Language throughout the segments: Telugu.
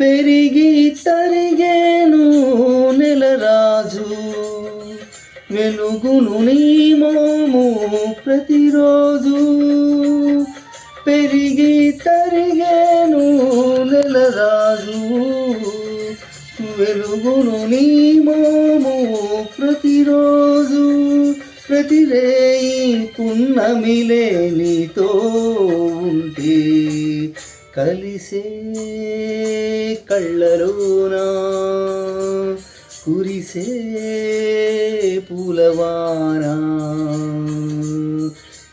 పెరిగి తరిగేను నెలరాజు వెలుగును నీ మోము ప్రతిరోజు. పెరిగి తరిగేను నెలరాజు వెలుగును నీ మోము ప్రతిరోజు. ప్రతిరేయి పున్నమిలే నీతో ఉంటే కలిసే కళ్ళలోనా? కురిసే పూలవానా?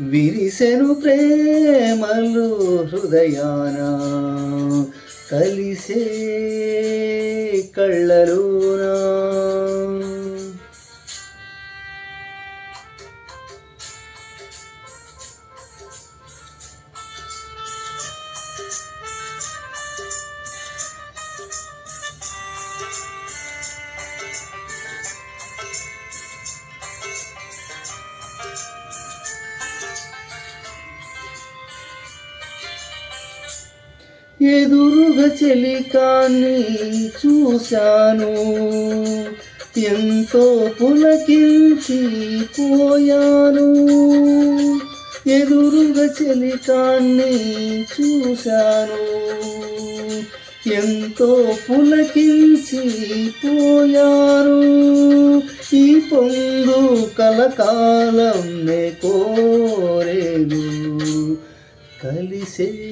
విరిసెను ప్రేమలు హృదయాన? కలిసే కళ్ళలోనా ఎదురుగా చెలికాన్ని చూశాను. ఎంతో పులకించి పోయాను. ఎదురుగా చెలికాన్ని చూశాను. ఎంతో పులకించి పోయారు ఈ పొందు కలకాలం నే కోరేను. కలిసే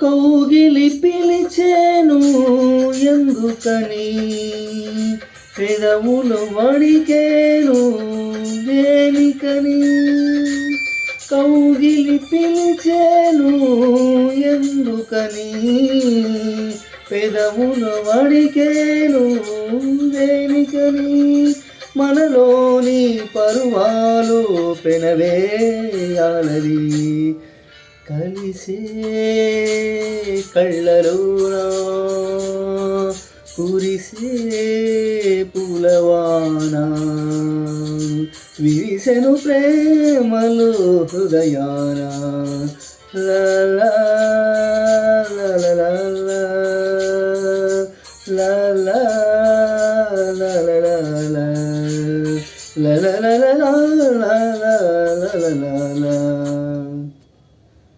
కౌగిలి పిలిచేను ఎందుకని? పెదవులు వడికేను దేనికని కౌగిలి పిలిచేను ఎందుకని? పెదవులు వడికేను దేనికని మనలోని పరువాలు పెనవేయాలది కలిసే కళ్ళలోనా కురిసే పులవాన విరిసెను ప్రేమలో హృదయాన లా లా లా లా